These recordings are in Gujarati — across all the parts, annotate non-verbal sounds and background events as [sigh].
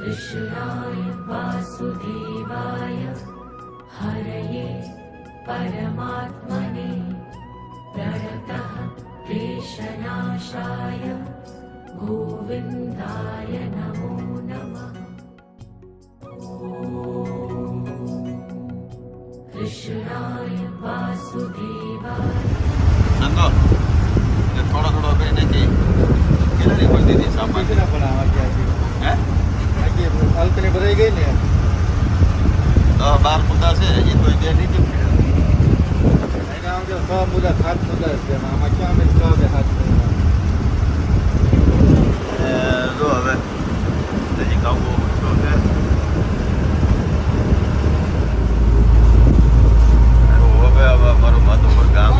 कृष्णाय वासुदेवाय हरये परमात्मने प्रणतः क्लेशनाशाय गोविन्दाय नमो नमः કૃષ્ણાય વાસુદેવાય થોડો થોડો કરીને કે કેલાની પર દીધી સામાન હે આગે અલ્કની ભરાઈ ગઈ ને. બાર મુદ્દા છે હજી કોઈ બે નહીં એના આમ સો મુદ્દા સાત મુદ્દા છે આમાં ક્યાં અમે સો કે હાથ મુદ્દા? જો હવે હજી કામ બહુ ઓછો છે. હવે હવે મારું માધુપુર ગામ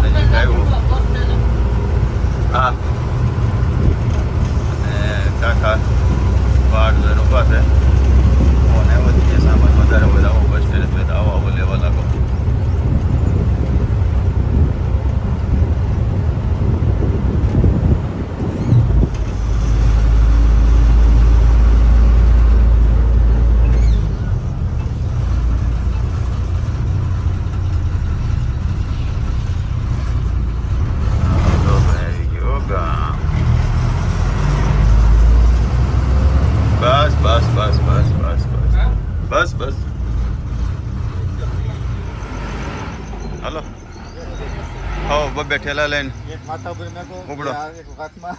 ઠેલા લઈને. એક માથા ઉપર ઉપડો. આ એક હાથમાં.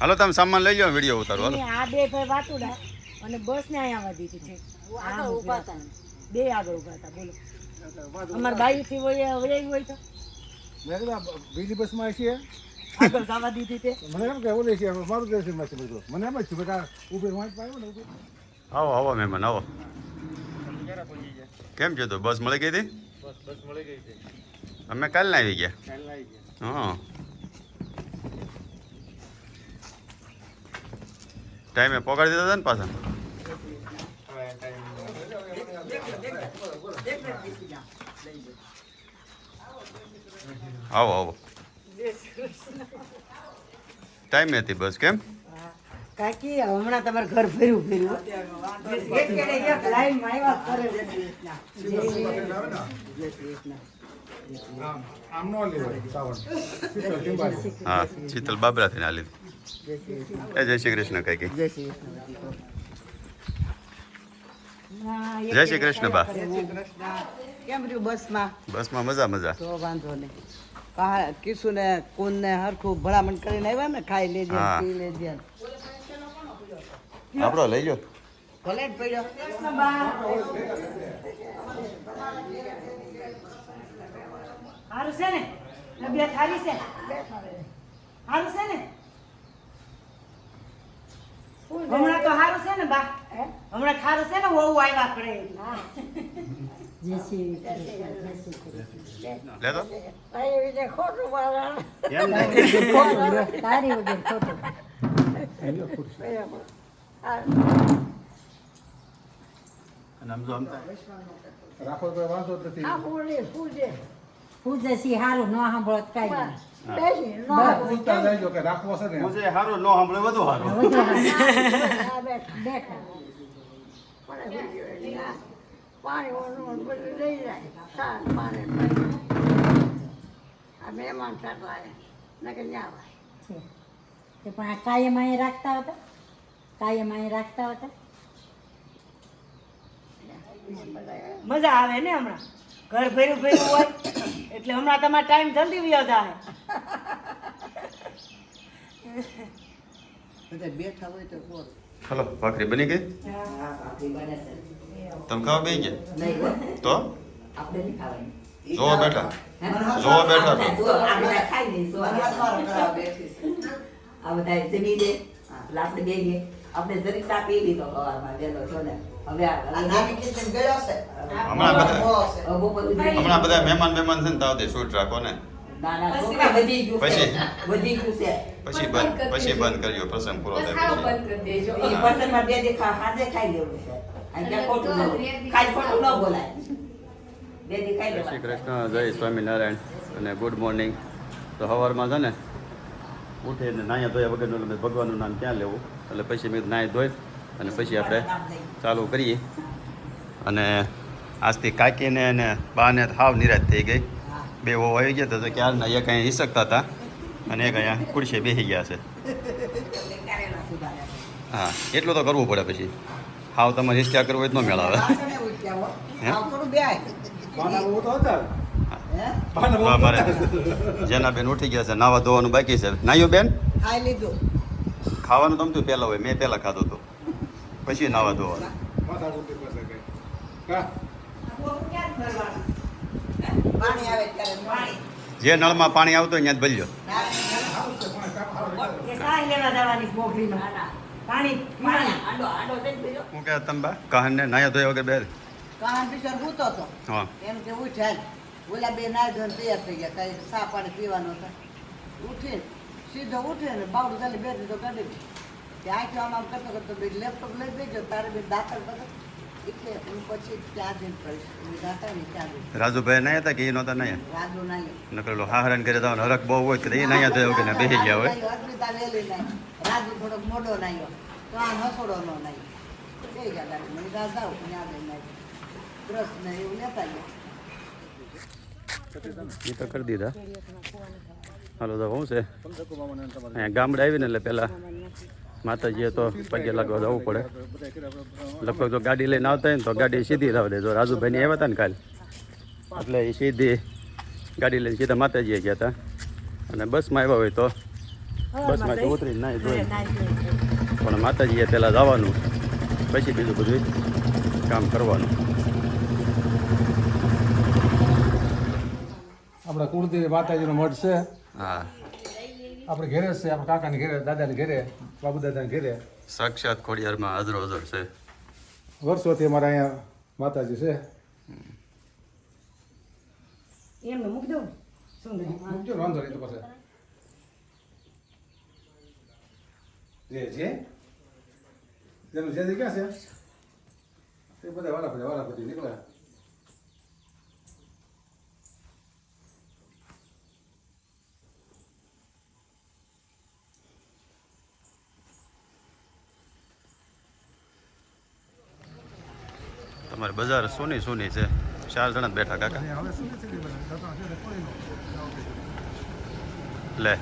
હાલો તમે સામાન લઈ જાઓ વીડિયો ઉતારો હાલો. આ બે ભાઈ વાતુડા અને બસ ને અહીંયા આવવા દીધી છે. આગળ ઊભા હતા. બે આગળ ઊભા હતા બોલો. અમાર બાઈ થી હોય હોય તો. મેં કીધું બીજી બીજી બસમાં છીએ આગળ જવા દીધી તે. મને એમ કે ઓલે છે મારું દેશમાં છે બધું. મને એમ જ છે બેટા ઉભે વાંચ પાયો ને આવો આવો મહેમાન આવો. કેમ છે તો? બસ મળી ગઈ હતી? બસ બસ મળી ગઈ છે. અમે કાલ ના આવી ગયા કાલ આવી ગયા હા ટાઈમે પગાડી દીધા હતા ને પાછા આવો આવો ટાઈમે હતી બસ કેમ કાકી હમણાં તમારે ઘર ફેરવું ફેરવું એક ને એક લાઈનમાં આવ્યા કરે હા શીતલ બાબરાથી ના લીધું એ જય શ્રી કૃષ્ણ કાકી જય શ્રી કૃષ્ણ બા. કેમ રહ્યું બસમાં? બસમાં મજા મજા. તો વાંધો નહીં. કિશુ ને કુન ને હરખું ભલામણ કરીને આવ્યા ને ખાઈ લેજે. પી લેજે આપણો લઈ જાઓ ભલે પડ્યો. સારું છે ને? તબિયત સારી છે? સારું છે. ને? હમણાં તો સારું છે ને બા? હમણાં સારું છે ને વહુ આવ્યા આપણે લેતો તારી વગર ખોટું અને આમ જો આમ તો રાખો તો વાંધો નથી પૂજે સી હારું ન સાંભળો તો કાંઈ નહીં. પૂછતા જાયજો કે રાખવો છે ને પૂછે સારું નો સાંભળે વધુ સારું વધુ હારું. બેઠા છે. તે પણ આ કાયમ અહીં રાખતા હતા કાયમ અહીં રાખતા હતા મજા આવે ને હમણાં? ઘર ફેર્યું ફેર્યું હોય એટલે હમણાં તમારો ટાઈમ જલ્દી વ્યો જાય. બધા બેઠા હોય તો બોલ. હલો ભાખરી બની ગઈ? તમે ખાવા બે ગયા? તો? જોવો બેઠા. જોવો બેઠા તો આ બધા જમી દે લાસ્ટ આપણે બે ગયે આપણે જરીક ચા પી લીધો સવારમાં વહેલો છો ને? હવે આ- હવે હમણાં બધા હવે બપોર સુધી હમણાં બધા મહેમાન મહેમાન છે ને તાવ દે શૂટ રાખો ને. પછી? બંધ પછી બંધ કર્યો પ્રસંગ પૂરો થાય પછી. બે દેખા ખાઈ લેવું છે. શ્રી કૃષ્ણ જય સ્વામિનારાયણ અને ગુડ મોર્નિંગ. તો સવારમાં છે ને ઉઠીને નાયા ધોયા વગરનું ભગવાનનું નામ ક્યાં લેવું? એટલે પછી મેં નાહી ધોઈ અને પછી આપણે ચાલુ કરીએ અને આજથી કાકીને અને બાને હાવ નિરાશ થઈ ગઈ બે ઓ આવી ગયા હતા તો ક્યારના એક અહીંયા હિસકતા હતા અને એક અહીંયા ખુરશીએ બેસી ગયા છે હા એટલું તો કરવું પડે પછી હાવ તમારે હિસ્સા કરવો હોય તો ન મેળ આવે વાસણે ઉઠ્યા હો. હે? આવ થોડું બેહાય. હે? તો અમારે જેના બેન ઉઠી ગયા છે નાવા ધોવાનું બાકી છે નાયું બેન ખાઈ લીધું ખાવાનું તમતું પહેલાં હોય મેં પહેલાં ખાધો હતો. પછી નાવા ધોવાનું. પાણી આવે ત્યારે પાણી. જે નળમાં પાણી આવતું હોય ત્યાં જ ભલ્યો. હું. કે તમે બા ને નાયા ધોયા વગર બેર કહન બિચાર સૂતો હતો હા. એમ કે ઉઠ્યા. ઓલા બે નાય ધોન તૈયાર થઈ ગયા. કઈ સા પાણી પીવાનો હતા ઉઠીને સીધો ઉઠે ને બાવડું ચાલી બે દીધો કાઢી. દીધો. ત્યાં આખી આમ આમ કરતો કરતો બે લેપટોપ લઈ દેજો તારે બે દાતર બધા એટલે હું પછી ત્યાં જઈને કરીશ. દાતા ને ત્યાં રાજુભાઈ નહીં હતા કે એ નહોતા નહીં? રાજુ નહીં નકરેલો હાહરાન કરે તો હરક બહુ હોય તો એ નહીં ધોયા કે ને બેસી ગયા હોય. અર્પિતા લેલી નહીં રાજુ થોડોક મોડો નાયો. તો આ હસોડો નો નહીં બે ગયા ગાડી મને ત્યાં જઈને બ્રશ એવું લેતા ગયા. એ તો કરી દીધા. હાલો તો શું છે? અહીંયા ગામડે આવીને એટલે પહેલાં માતાજીએ તો પગે લાગવા જવું પડે. લગભગ જો ગાડી લઈને આવતા હોય ને તો ગાડી સીધી રાવ દે જો રાજુભાઈની આવ્યા હતા ને કાલે? એટલે એ સીધી ગાડી લઈને સીધા માતાજીએ ગયા હતા અને બસમાં આવ્યા હોય તો બસમાં તો ઉતરીને નાહી ધોઈ. પણ માતાજીએ પહેલાં જવાનું પછી બીજું બધું કામ કરવાનું. આપણા કુળદેવી માતાજીનો મઠ છે. હા આપણે ઘેરે જ છે આપણા કાકાને ઘેરે દાદાને ઘેરે બાબુ દાદાને ઘેરે સાક્ષાત ખોડિયારમાં હાજરો હાજર છે વર્ષોથી અમારા અહીંયા માતાજી છે એમને મૂકી દઉં શું નહીં મૂકજો ને વાંધો નહીં તો પછી જે જે જેનું જે જે ક્યાં છે તે બધા વાલા પછી વાલા પછી નીકળ્યા તમારે બજાર સોની સોની છે. ચાર જણા જ બેઠા કાકા. લે.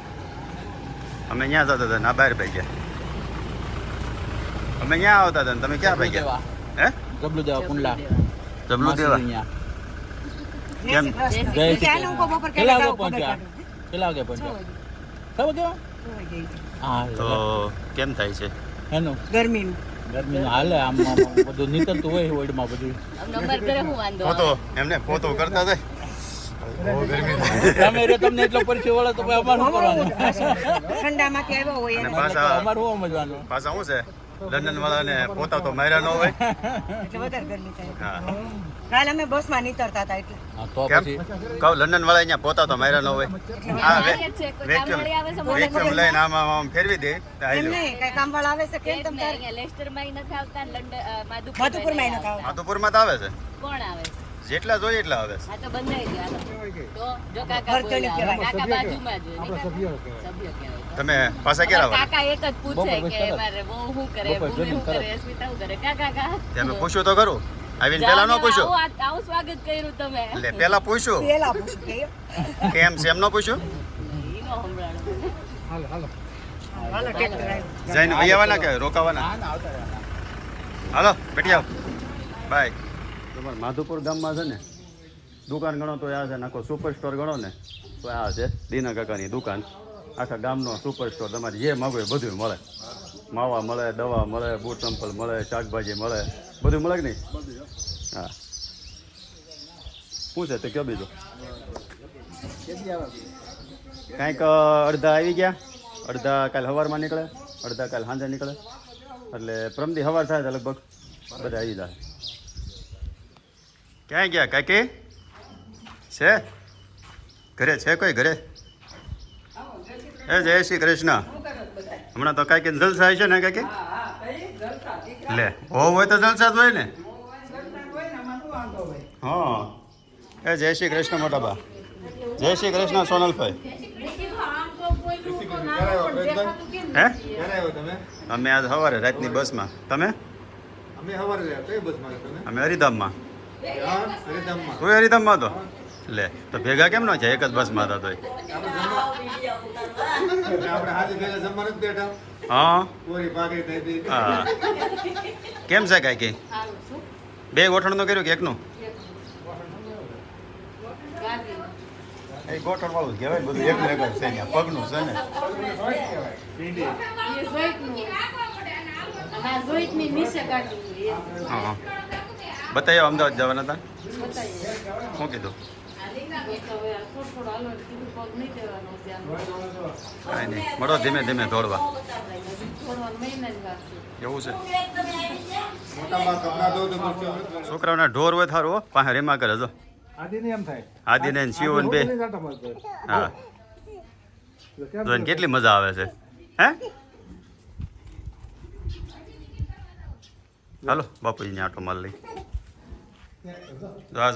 અમે ત્યાં જતા હતા ના? બહાર ભાઈ ગયા. અમે ત્યાં આવતા હતા ને? તમે ક્યાં ભાઈ ગયા? હે? જબલુ દેવા કુંડલા. જબલુ દેવા કેમ? કેટલા વાગે પહોંચ્યા. કેટલા વાગે પહોંચ્યા. ખબર કેવા હા તો કેમ થાય છે? એનું ગરમીનું. ગરમીનું હાલે આમ બધું નીકળતું હોય હોળમાં બધું. પોતો એમને પોતો કરતા થાય. તમે રે તમને એટલો પરિચય વળે તો પછી અમારે શું કરવાનું? ઠંડામાંથી આવ્યો હોય અને પાછા અમારે શું સમજવાનું? પાછા શું છે? લંડન વાળાને પોતા તો માર્યા ન હોય. એટલે વધારે ગરમી થાય. હા. કાલે અમે બસમાં નીતરતા હતા એટલે. તો પછી કહું લંડન વાળા અહીંયા પોતા તો માર્યા ન હોય. હા વેક્યુમ વેક્યુમ લઈને આમ આમ ફેરવી દે એમ નહીં કઈ કામવાળા આવે છે કેમ તમ તારે? નથી આવતા માધુપુરમાં તો આવે છે. કોણ આવે? જેટલા જોઈએ એટલા આવે છે. આ તો બંધાઈ ગયા તો જો કાકા બોલ્યા. કાકા બાજુમાં જ. સભ્ય કહેવાય. તમે પાછા ક્યારે આવે કાકા એક જ પૂછે કે મારે બહુ શું કરે બહુ ભૂમિ શું કરે સ્મિતા શું કરે? કાકા કા તમે પૂછ્યું તો ખરું. આવીને પેલા ન પૂછ્યું આવું સ્વાગત કર્યું તમે. એટલે પેલા પૂછ્યું પેલા પૂછો કેમ છે? એમ ન સંભળાણું. હાલો હાલો. જઈને વહી કે રોકાવાના? હાલો બેઠી આવ. બાય. તમારે માધુપુર ગામમાં છે ને દુકાન ગણો તો આ છે ને આખો સુપર સ્ટોર ગણો ને તો આ છે દીના કાકાની દુકાન. આખા ગામનો સુપર સ્ટોર તમારે જે માગો એ બધું મળે. માવા મળે દવા મળે બૂટ ચંપલ મળે શાકભાજી મળે. બધું મળે કે નહીં? હા. શું છે તે કયો બીજું? કાંઈક અડધા આવી ગયા. અડધા કાલ સવારમાં નીકળે અડધા કાલ સાંજે નીકળે. એટલે પ્રમદી સવાર થાય છે લગભગ બધા આવી જાય. ક્યાં ગયા કાકી? છે? ઘરે છે કોઈ ઘરે? એ જય શ્રી કૃષ્ણ. હમણાં તો કાંઈક જલસા છે ને કાકી લે હોવ હોય તો જલસા જ હોય ને. હા. એ જય શ્રી કૃષ્ણ મોટા બા જય શ્રી કૃષ્ણ સોનલભાઈ. હે? અમે આજ સવારે રાતની બસમાં. તમે? અમે હરિધામમાં. હા હરિધામમાં. તું હરિધામમાં હતો લે તો ભેગા કેમ ન છે એક જ બસમાં હતા તોય. કેમ છે કાંઈ કંઈ બે ગોઠણ બે કર્યું કે એકનું? એ ગોઠણ વાળું કહેવાય ને બધું. એકનું એક છે ને પગનું છે ને? બતાવ્યો અમદાવાદ જવાના હતા? શું કીધું? કાંઈ નહીં. મળો ધીમે ધીમે દોડવા. એવું છે. છોકરાઓના ઢોર હોય થારું હો. પાસે રેમા કરે જો. એમ આદિને ને શિવો ને બે. હા. જોઈને કેટલી મજા આવે છે. હે? હાલો બાપુજીને આટો માલ લઈ. તો આ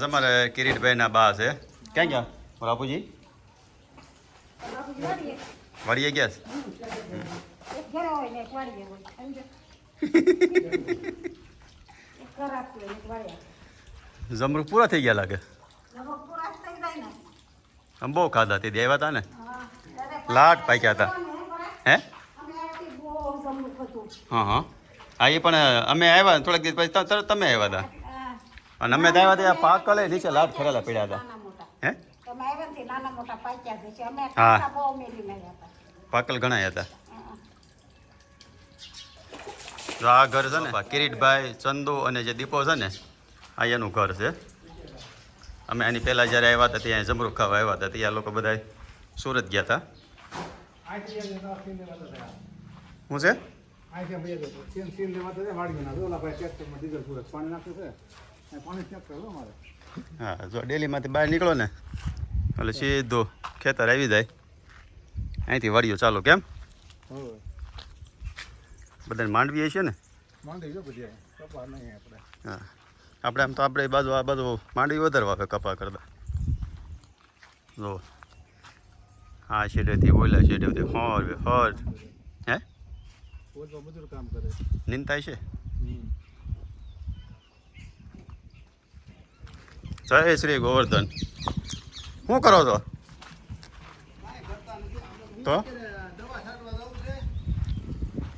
કિરીટભાઈના બા છે. ક્યાં ગયા? બાપુજી. વાડીએ ગયા છે? જમરૂ પૂરા થઈ ગયા લાગે? આમ બહુ ખાધા, તે દેવા હતા ને? લાટ પાક્યા હતા. હે? હા હા. હા એ પણ અમે આવ્યા થોડાક દિવસ પછી તરત તમે આવ્યા હતા? અને અમે તો આવ્યા ત્યાં પાક કલે નીચે લાટ ફરેલા પડ્યા હતા. હે? હા. પાકલ ઘણા હતા. તો આ ઘર છે ને કિરીટભાઈ ચંદુ અને જે દીપો છે ને આ એનું ઘર છે. અમે એની પહેલાં જ્યારે આવ્યા હતા ત્યાં જમરૂખ ખાવા આવ્યા હતા ત્યાં લોકો બધા સુરત ગયા હતા. શું છે. હા જો ડેલીમાંથી બહાર નીકળો ને એટલે સીધો ખેતર આવી જાય. અહીંથી વાડીઓ ચાલો કેમ? બધાને માંડવી છે ને? હા. આપણે આમ તો આપણે બાજુ આ બાજુ માંડવી વધારે આવે કપા કરતા. જો. આ શેડેથી ઓલા શેડેથી હોર હોર. હે? પોતમાં બધું કામ કરે. નીંદ થાય છે? જય શ્રી ગોવર્ધન. શું કરો છો? તો?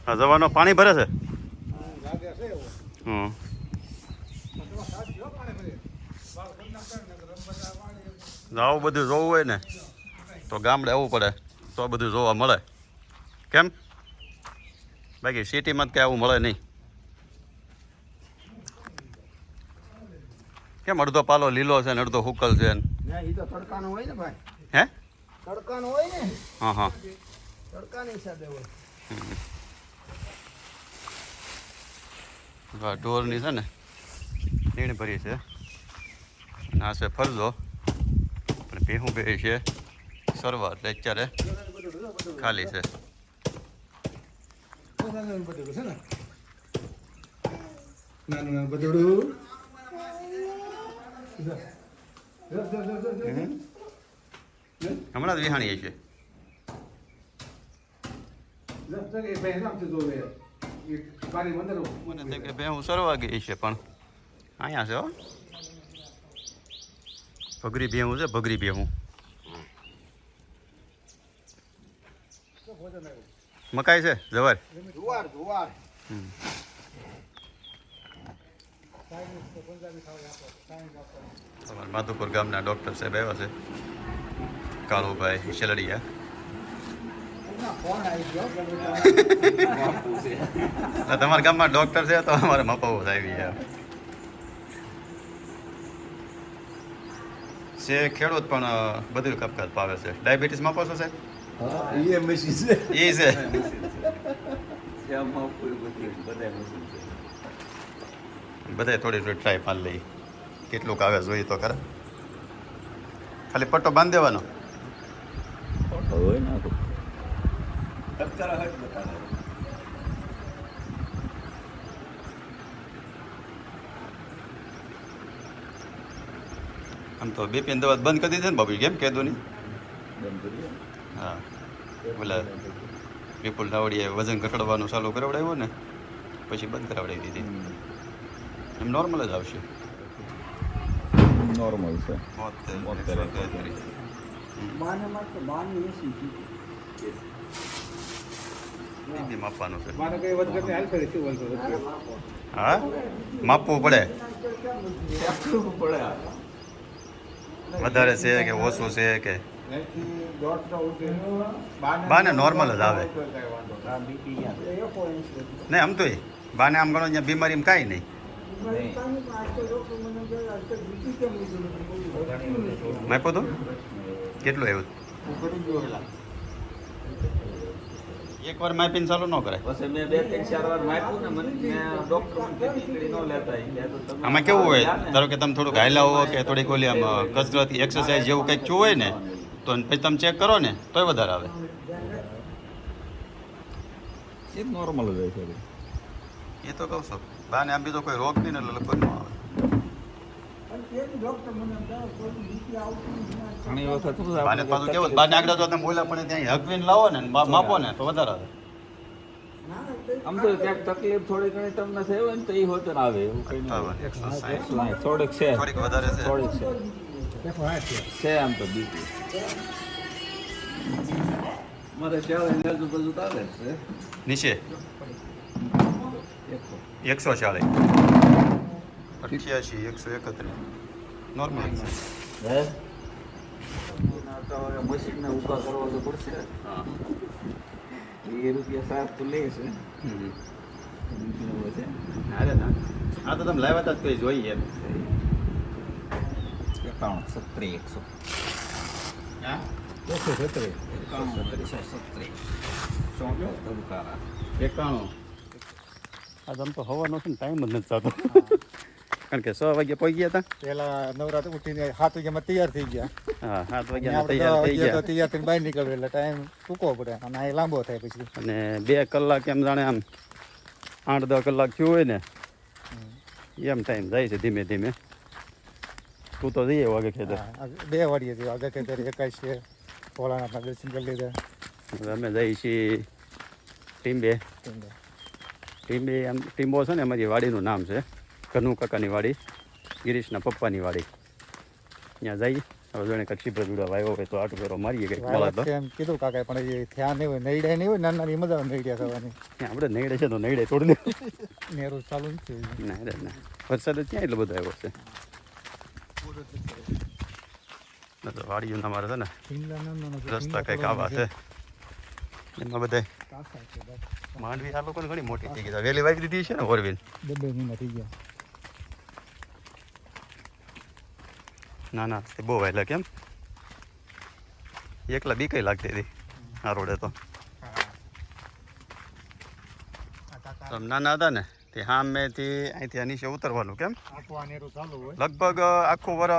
હા, જવાનો પાણી ભરે છે? હમ. આવું બધું જોવું હોય ને, તો ગામડે આવવું પડે, તો બધું જોવા મળે. કેમ? બાકી સિટીમાં જ કંઈ આવું મળે નહીં. કેમ અડધો પાલો લીલો છે ને અડધો હુકલ છે ને? ના એ તો તડકાનો હોય ને ભાઈ. હે? તડકાનો હોય ને? હા હા. તડકાની હિસાબે હોય. ઢોરની છે ને નીણ ભરી છે. અને આ છે ફરજો. અને ભેહું બે છે. સરવા એટલે અત્યારે. ખાલી છે. નાનું નાનું બટેડું છે ને નાનું નાનું બટેડું જો. જો, જો, જો, જો, જો. હમ. હમણાં જ વિહાણી છે ભાઈ મને કે ભેહું સરવા ગઈ છે પણ અહીંયા છે હો. ભગરી ભેહું છે ભગરી ભેહું. મકાઈ છે જવાર જુવાર. જુવાર માધુપુર ગામના ડૉક્ટર સાહેબ આવ્યા છે. કાળુભાઈ શેલડિયા. તમારા ગામમાં ડૉક્ટર છે તો અમારે મપાવો આવી ગયા છે ખેડૂત પણ બધું કપકાત પાવે છે. ડાયાબિટીસ માપો છો સાહેબ એ મશીન છે. એ છે. [laughs] બધાય થોડી થોડી ટ્રાય મારી લઈ. કેટલુંક આવે જોઈએ તો ખરા. ખાલી પટ્ટો બાંધી દેવાનો. આમ તો બીપીની દવા બંધ કરી દીધી ને બાબુ કેમ કહેતું નહીં? હા. બોલે વિપુલ ધાવડીએ વજન ઘટાડવાનું ચાલુ કરાવડાવ્યું ને પછી બંધ કરાવડાવી દીધી. એમ નોર્મલ જ આવશે? નોર્મલ છે. માપવાનું છે? હા? માપવું પડે? વધારે છે કે ઓછું છે કે? બાને normal જ આવે. નહીં. આમ તો બાને આમ ગણો અહીંયા બીમારી એમ કાંઈ નહીં. માપ્યો તો? કેટલું આવ્યું? કરી એક વાર માપીને ચાલુ ન કરાય. પછી મેં બે ત્રણ ચાર વાર માપ્યું ને મને ડોક્ટર મને ન લેતા આમાં કેવું હોય? ધારો કે તમે થોડુંક હાલ્યા હો કે થોડીક ઓલી આમ કસરત એક્સરસાઇઝ જેવું કંઈક જોવું હોય ને તો પછી તમે ચેક કરો ને તોય વધારે આવે. એ નોર્મલ જ હોય છે એ તો કહું છું. બાને આમ બીજો કોઈ રોગ નહીં ને એટલે લગભગ ન આવે બાને પાછું કેવું બાને આગળ જો તમે બોલ્યા પણ ત્યાં હગવીને લાવો ને માપો ને તો વધારે આવે. આમ તો ક્યાંક તકલીફ થોડી ઘણી તમને થઈ હોય ને તો એ હોતે આવે એવું કઈ. થોડીક છે. થોડીક વધારે છે. થોડીક છે. છે. આમ તો બીજું. મારે ચાલે આજુબાજુ ચાલે છે. નીચે. એકસો. એકસો ચાલીસ. અઠ્યાસી એકસો એકત્રીસ. નોર્મલ હે મશીનને ઊભા કરવા તો પડશે. હા એ રૂપિયા સાત તો લે છે. અરે ના આ તો તમે લાવ્યા હતા જ કોઈ જોઈએ એમ. એકસો. હા? એકસો હા એકાણું સત્તરી સત્તરી. ચોંટ્યો ધબકારા એકાણું. આ આમ તો હવાનો છે ને ટાઈમ જ નથી થતો. કારણ કે છ વાગે પહોંચી ગયા હતા. પેલા નવરાત્ર ઉઠીને સાત વાગ્યામાં તૈયાર થઈ ગયા. હા સાત વાગ્યા તૈયાર થઈ વાગ્યે ગયા. તૈયાર થઈને બહાર નીકળવું એટલે ટાઈમ ટૂંકો પડે અને એ લાંબો થાય પછી. અને બે કલાક એમ જાણે આમ આઠ દસ કલાક થયું હોય ને એમ ટાઈમ જાય છે ધીમે ધીમે. તું તો જઈએ વાગે ખેતર. બે વાડીએ જઈએ વાગે ખેતર એકાઈ છે. ભોળાનાથના દર્શન કરી લીધા. અમે જઈએ છીએ ટીમ્બે ટીમ્બે આમ ટીમો છે ને અમારી વાડીનું નામ છે. કનુ કાકાની વાડી ગિરીશના પપ્પાની વાડી. ત્યાં જઈ હવે જોઈને કચ્છી પર જોડાવા આવ્યો હોય તો આટો ફેરો મારીએ કંઈક મળે તો. એમ કીધું કાકા પણ એ થયા નહીં હોય નઈડે નહીં હોય નાના નાની મજા આવે નઈડ્યા થવાની. ત્યાં આપણે નઈડે છે તો નઈડે તોડી દે. નેરું ચાલુ છે. ના રે ના વરસાદ ત્યાં ક્યાં એટલો બધો આવ્યો છે. વાડીઓના મારે છે ને રસ્તા કંઈક આવા છે. એમાં બધા માંડવી આ લોકોને ઘણી મોટી થઈ ગઈ વેલી વાવી દીધી છે ને ઓરવીન બે બે મહિના થઈ ગયા. ના ના તે બહુ વહેલા કેમ? એકલા બી કઈ લાગતી હતી આ રોડે તો. નાના હતા ને તે સામેથી અહીંથી આ નીચે ઉતરવાનું કેમ? લગભગ આખું વર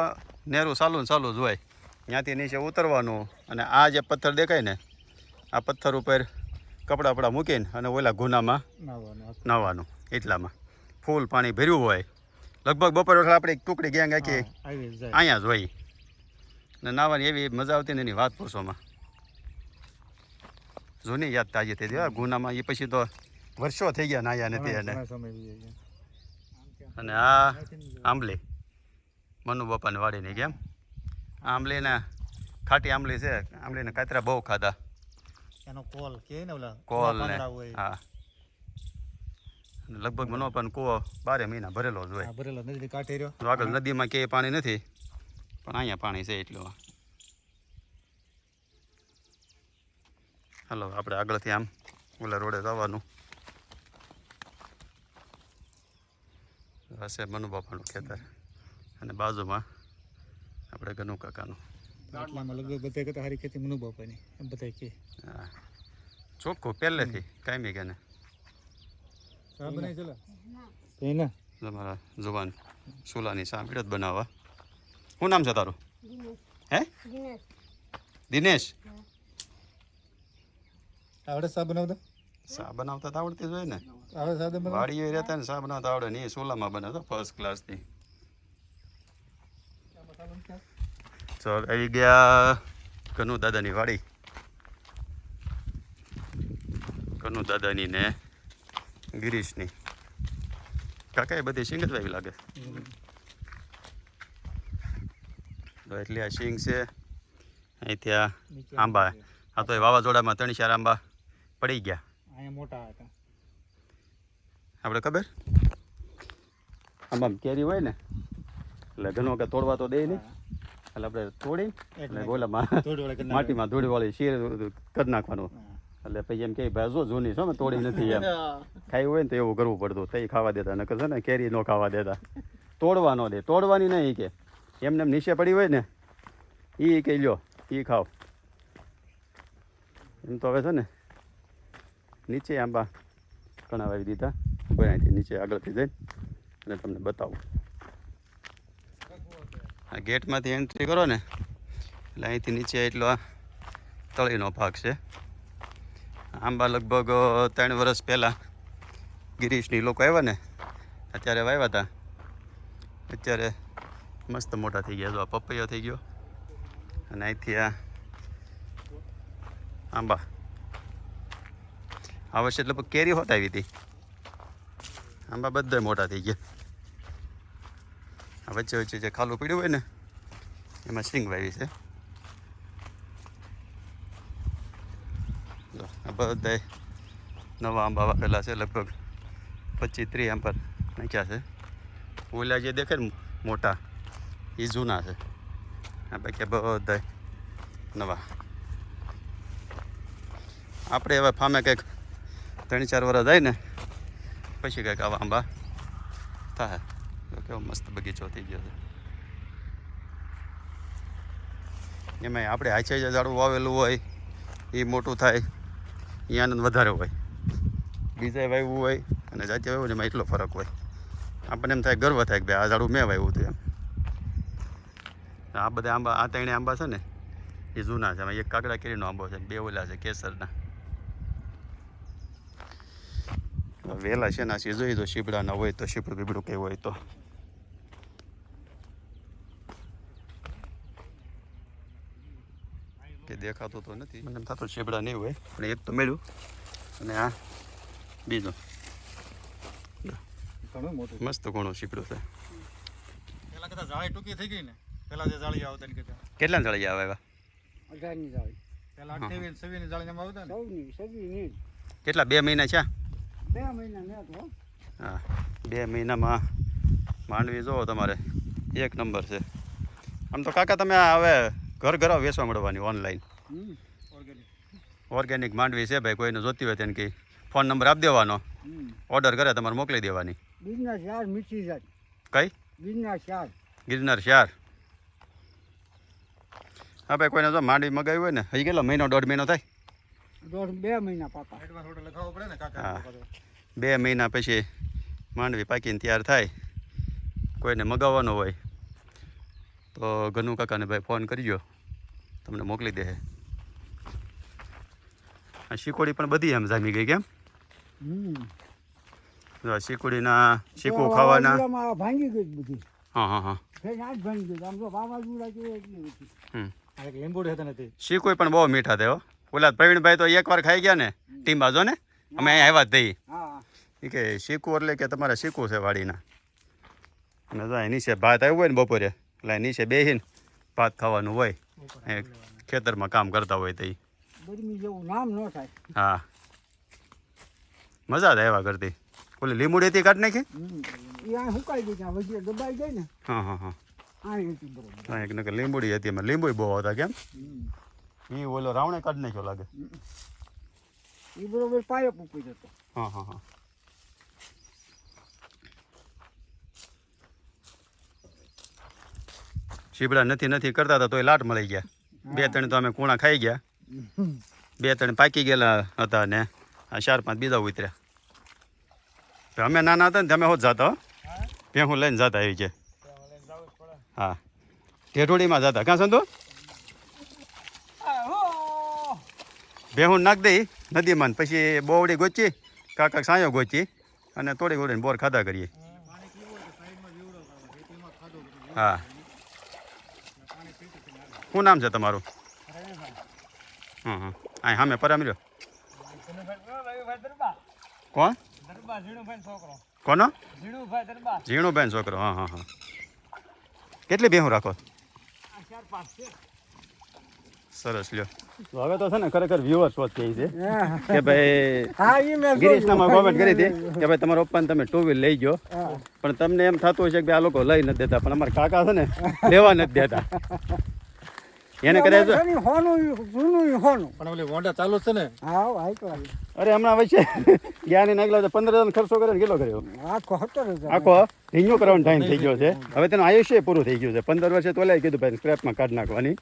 નેરું ચાલુ ને ચાલુ જ હોય. ત્યાંથી નીચે ઉતરવાનું અને આ જે પથ્થર દેખાય ને આ પથ્થર ઉપર કપડાં પડા મૂકીને અને ઓલા ગુનામાં નાવાનું. એટલામાં. ફૂલ પાણી ભર્યું હોય. લગભગ બપોર વખત આપણે ટુકડી ગેંગ આખી જાય. અહીંયા જ હોય. ને નાવાની એવી મજા આવતી ને એની વાત પૂછોમાં જૂની યાદ તાજી થઈ ગઈ. ગુનામાં એ પછી તો વર્ષો થઈ ગયા નાયા નથી ગયા. અને આ આંબલી. મનુ બાપાને વાડીની કેમ આંબલીને ખાટી આંબલી છે. આંબલીને કાતરા બહુ ખાધા. એનો કોલ કે ને ઓલા કોલ ને હા અને લગભગ મનો પણ કૂવો બારે મહિના ભરેલો જ હોય. ભરેલો નદી કાંઠે રહ્યો તો આગળ નદીમાં કે પાણી નથી પણ અહીંયા પાણી છે એટલું. હાલો આપણે આગળથી આમ ઓલા રોડે જવાનું હશે મનુ બાપાનું ખેતર. અને બાજુમાં આપણે ગનુ કાકાનું આટલામાં લગભગ બધા કરતા સારી ખેતી મનુ બાપાની એમ બધા કે. હા. ચોખ્ખું પહેલેથી કાયમી કે ને ચા બનાવી ચલા. કઈ ના તમારા જુવાન સુલાની સાંભળ જ બનાવવા. શું નામ છે તારું? હે? દિનેશ. આવડે ચા બનાવતા? સા બનાવતા તો આવડતી જોઈએ ને. વાડીએ રહેતા ને સા બનાવતા આવડે નહીં સોલામાં બનાવતા ફર્સ્ટ ક્લાસની તો આવી ગયા કનુ દાદાની વાડી. કનુ દાદાની ને ગિરીશની. કાકા એ બધી સિંગ જ વાવી લાગે? તો એટલે આ સિંગ છે અહીંથી આ આંબા. આ તો એ વાવાઝોડામાં ત્રણ ચાર આંબા પડી ગયા. અહીંયા મોટા હતા. આપણે ખબર? આંબામાં કેરી હોય ને એટલે ઘણો કે તોડવા તો દે નહીં. એટલે આપણે તોડી અને ગોલામાં માટીમાં ધૂળી વાળી શેર કરી નાખવાનું. એટલે પછી એમ કે ભાઈ જો જૂની છો ને તોડી નથી એમ. ખાઈ હોય ને તો એવું કરવું પડતું. તઈ ખાવા દેતા નકર છે ને કેરી ન ખાવા દેતા. તોડવા ન દે. તોડવાની નહીં કે. એમને એમ નીચે પડી હોય ને એ કે લ્યો એ ખાઓ. એમ તો હવે છે ને નીચે આંબા ઘણા વાવી દીધા. કોઈ અહીંથી નીચે આગળથી જઈને અને તમને બતાવું. આ ગેટમાંથી એન્ટ્રી કરો ને, એટલે અહીંથી નીચે એટલો આ તળીનો ભાગ છે. આંબા લગભગ ત્રણ વર્ષ પહેલાં ગિરીશની લોકો આવ્યા ને, અત્યારે વાવ્યા હતા અત્યારે મસ્ત મોટા થઈ ગયા, જો આ પપૈયો થઈ ગયો. અને અહીંથી આ આંબા. આ વર્ષે એટલે કેરી હોત આવી હતી. આંબા બધા મોટા થઈ ગયા. વચ્ચે વચ્ચે જે ખાલું પડ્યું હોય ને, એમાં સિંગ વાવી છે. બધા નવા આંબા વાવેલા છે, લગભગ પચીસ ત્રીસ આંબા નાખ્યા છે. ઓલા જે દેખાય ને મોટા એ જૂના છે. આ બાકી બધા નવા. આપણે હવે ફામે કંઈક ત્રણ ચાર વર્ષ જાય ને, પછી કંઈક આવા આંબા થાય. કેવો મસ્ત બગીચો થઈ ગયો છે. એમાંય આપણે જે ઝાડું વાવેલું હોય, એ મોટું થાય એ આનંદ વધારે હોય. બીજાએ વાવ્યું હોય, અને જાતે વાવ્યું ને એમાં એટલો ફરક હોય. આપણને એમ થાય, ગર્વ થાય કે ભાઈ આ ઝાડું મેં વાવ્યું હતું એમ. આ બધા આંબા, આ ત્રણે આંબા છે ને, એ જૂના છે. એમાં એક કાકડા કેરીનો આંબો છે, બે ઓલા છે, કેસરના. વેલા છે ના છે જોઈ તો શીપડાના હોય તો શીપડું બીબડું કંઈ હોય તો. કે દેખાતું તો નથી મને એમ થતું શીપડા નહીં હોય પણ એક તો મળ્યું. અને આ બીજું. મસ્ત ઘણો શીપડું છે. પેલા કદાચ જાળી ટૂંકી થઈ ગઈ ને? પેલા જે જાળી આવતા ને કેટલા જળી આવે એવા? અઢારની જાળી. પેલા અઠ્યાવીસ છવ્વીસ જાળી આવતા ને? કેટલા બે મહિના છે બે મહિના તો હા. બે મહિનામાં માંડવી જુઓ તમારે. એક નંબર છે. આમ તો કાકા તમે હવે ઘર ઘર વેચવા મળવાની ઓનલાઈન ઓર્ગેનિક માંડવી છે ભાઈ કોઈને જોતી હોય તેને કે ફોન નંબર આપી દેવાનો. ઓર્ડર કરે તમારે મોકલી દેવાની. મીઠી જાત કઈ? ગિરનાર શાર. હા ભાઈ કોઈને જો માંડવી મગાવી હોય ને હજી કેટલો મહિનો દોઢ મહિનો થાય? દોઢ બે મહિના હા. બે પછી માંડવી પાકીને તૈયાર થાય. કોઈને મગાવવાનો હોય તો ગનુ કાકાને ભાઈ ફોન કરજો. તમને મોકલી દે. આ શીકોડી પણ બધી એમ જામી ગઈ કેમ? હમ. જો આ શીકોડીના શીકું ખાવાના. ભાંગી ગઈ બધી. હા હા હા. શીકોઈ પણ બહુ મીઠા થયો ઓલા પ્રવીણભાઈ તો એકવાર ખાઈ ગયા ને ટીમ બાજો ને? અમે અહીંયા આવ્યા થઈ એ કે શીખવું એટલે કે તમારે શીખવું છે વાડીના. અને નીચે ભાત આવ્યું હોય ને બપોરે એટલે નીચે બેસીને ભાત ખાવાનું હોય. ખેતરમાં કામ કરતા હોય તો હા. મજા જ આવ્યા કરતી. ઓલી હતી કાઢ નાખી? દબાઈ ગઈ ને. હા હા હા. હા એક નકર લીંબુડી હતી એમાં લીંબુ બહુ હતા કેમ. એ ઓલો રાવણે કાઢ નાખ્યો લાગે. એ બરોબર પાયો પૂકી જતો. હા હા હા. શીબડા નથી નથી કરતા હતા તો એ લાટ મળી ગયા. બે ત્રણ તો અમે કૂણા ખાઈ ગયા. બે ત્રણ પાકી ગયેલા હતા ને આ ચાર પાંચ બીજા ઉતર્યા. તો અમે નાના હતા ને તમે હોત જતા હો. ભેહું લઈને જતા આવી છે હા. ઢેઠોડીમાં જતા. ક્યાં સંતો ભેહું નાખ દઈ નદીમાં પછી બોવડી ગોચી, કાકા સાયો ગોચી, અને તોડી ગોળીને બોર ખાધા કરીએ. હા. શું નામ છે તમારું? હં હં અહીં સામે પરામર્યો કોણ? કોનો? ઝીણુભાઈ છોકરો હા હા હા. કેટલી બેહું રાખો? સરસ લ્યો. હવે તો છે ને ખરેખર વ્યુઅર્સ વોચ કહી છે. કે ભાઈ ગિરીશનામાં કોમેન્ટ કરી હતી કે ભાઈ તમારા પપ્પાને તમે ટુ વ્હીલ લઈ ગયો. પણ તમને એમ થતું હશે કે આ લોકો લઈ નથી દેતા પણ અમારા કાકા છે ને લેવા નથી દેતા. એને કદાચ પણ ઓલી વોંડા ચાલુ છે ને? અરે હમણાં વચ્ચે જ્ઞાની નાખલો નાખલા પંદર હજાર ખર્ચો કરે કેટલો કર્યો? આખો રિન્યુ કરવાનો ટાઈમ થઈ ગયો છે. હવે તેનું આયુષ્ય પૂરું થઈ ગયું છે. પંદર વર્ષે તો લઈ કીધું ભાઈ સ્ક્રેપમાં કાઢ નાખવાની.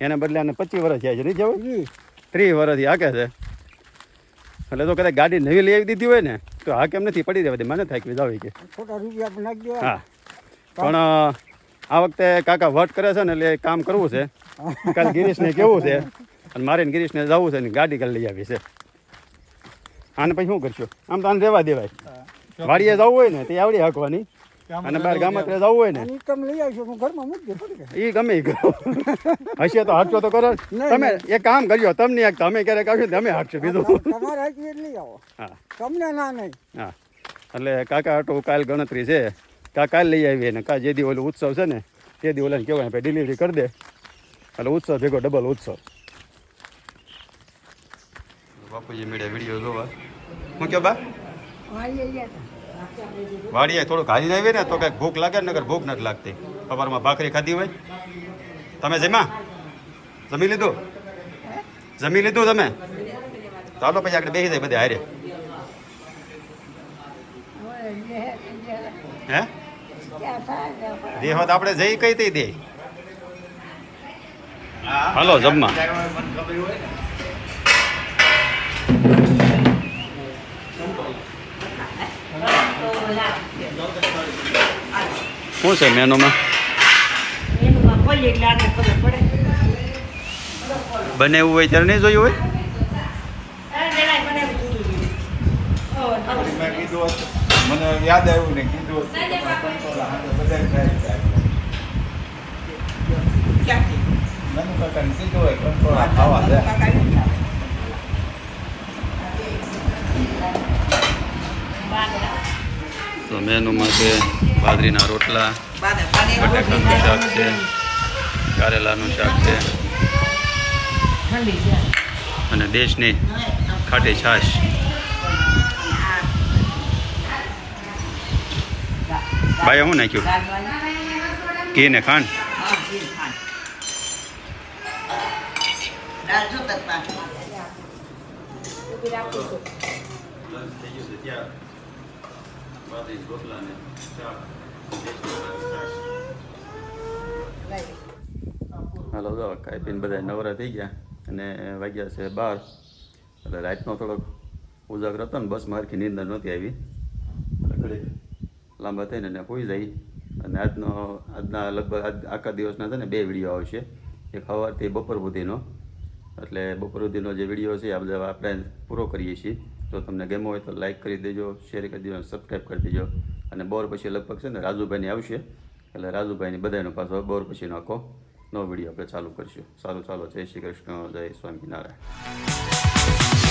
એના બદલે આને પચીસ વર્ષ થયા છે. નહીં જવું ત્રીસ વર્ષથી હાકે છે. એટલે તો કદાચ ગાડી નવી લઈ આવી દીધી હોય ને તો હા કેમ નથી પડી રહેવાતી મને થાય કે જાવી કે. હા. પણ આ વખતે કાકા વટ કરે છે ને એટલે કામ કરવું છે. કાલે ગિરીશને કેવું છે? અને મારે ગિરીશને જવું છે ને ગાડી કાલે લઈ આવી છે. આને પછી શું કરશો? આમ તો આને રહેવા દેવાય. વાડીએ જવું હોય ને તે આવડી હાંકવાની. અને બહાર ગામમાં જવું હોય ને? એ ગમે ઈ કરો. હશે તો હાચો તો કરો. તમે એક કામ કર્યો તમને એક તમે ક્યારેક આવશો તમે હાચો બીજું. હા. તમને ના નહીં. હા. એટલે કાકા આટો કાલ ગણતરી છે. કા કાલ લઈ આવીએ ને કા જે દી ઓલો ઉત્સવ છે ને તે દી ઓલાને કહેવાય ભાઈ ડિલિવરી કરી દે. એટલે ઉત્સવ ભેગો ડબલ ઉત્સવ. બાપુજી મેળ્યા વીડિયો જોવા. હું કયો બા? વાડીએ થોડુંક હાલીને આવીએ ને તો કંઈક ભૂખ લાગે નગર ભૂખ નથી લાગતી. સવારમાં ભાખરી ખાધી હોય. તમે જમ્યા જમી લીધું? જમી લીધું તમે? ચાલો પછી આગળ બેસી જાય બધે હારે. હે? દેહ આપણે જઈ કઈ તઈ દે. હાલો, જમવા. શું છે મેનુમાં બને એવું હોય ત્યારે નહીં જોયું હોય મને યાદ આવ્યું ને કીધું ખાવા. તો મેનુમાં છે બાજરીના રોટલા, બટાકાનું શાક છે, કારેલાનું શાક છે. અને દેશની ખાટી છાશ. ભાઈ શું નાખ્યું? ઘી ને ખાંડ? દાળ જોતા હાલો જો ખાઈ પીને બધા નવરા થઈ ગયા અને વાગ્યા છે બાર એટલે રાતનો થોડોક ઉજાગર હતો ને બસ મારખી નીંદર નહોતી આવી એટલે લાંબા થઈને એને હોઈ જાય અને આજનો આજના લગભગ આજ આખા દિવસના છે ને બે વીડિયો આવશે એક સવારથી બપોર સુધીનો એટલે બપોર સુધીનો જે વીડિયો છે આ બધા આપણે પૂરો કરીએ છીએ જો તમને ગમ્યો હોય તો લાઈક કરી દેજો શેર કરી દેજો સબસ્ક્રાઈબ કરી દેજો. અને બોર પછી લગભગ છે ને રાજુભાઈની આવશે, એટલે રાજુભાઈની બધાનો પાછો બોર પછીનો આખો નવો વીડિયો આપણે ચાલુ કરીશું. સારું, ચાલો, જય શ્રી કૃષ્ણ, જય સ્વામિનારાયણ.